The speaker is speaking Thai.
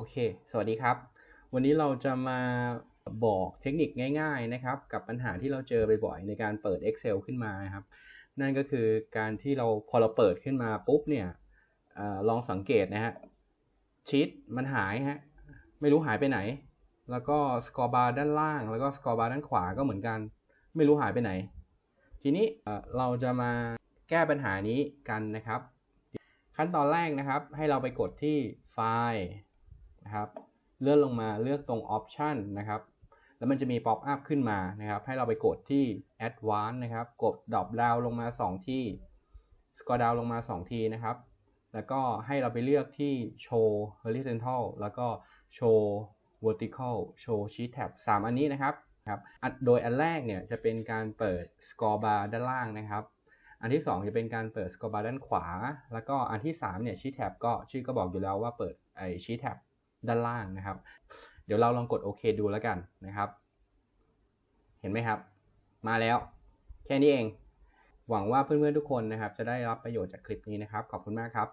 โอเค สวัสดีครับ วันนี้เราจะมาบอกเทคนิคง่ายๆนะครับ กับปัญหาที่เราเจอบ่อยๆในการเปิด Excel ขึ้นมานครับ นั่นก็คือการที่เราพอเราเปิดขึ้นมาปุ๊บเนี่ยอลองสังเกตนะฮะชีตมันหายฮะไม่รู้หายไปไหน แล้วก็สกอร์บาร์ด้านล่าง แล้วก็สกอร์บาร์ด้านขวาก็เหมือนกัน ไม่รู้หายไปไหน ทีนี้เราจะมาแก้ปัญหานี้กันนะครับ ขั้นตอนแรกนะครับ ให้เราไปกดที่ไฟล์ นะครับเลื่อนลงมาเลือกตรง Option นะครับแล้วมันจะมี Pop up ขึ้นมานะครับ ให้เราไปกดที่ Advanced นะครับ กด Drop down ลงมา 2 ที่ Scroll down ลงมา 2 ทีนะครับ แล้วก็ให้เราไปเลือกที่ Show Horizontal แล้วก็ Show Vertical Show Sheet Tab 3 อันนี้นะครับครับโดยอันแรกเนี่ยจะเป็นการเปิด Score Bar ด้านล่างนะครับ อันที่ 2 จะเป็นการเปิด Score Bar ด้านขวา แล้วก็อันที่3เนี่ย Sheet Tab ก็ชื่อก็บอกอยู่แล้วว่าเปิดไอ Sheet Tab ด้านล่างนะครับ เดี๋ยวเราลองกดโอเคดูแล้วกันนะครับ เห็นไหมครับ มาแล้ว แค่นี้เอง หวังว่าเพื่อนๆทุกคนนะครับ จะได้รับประโยชน์จากคลิปนี้นะครับ ขอบคุณมากครับ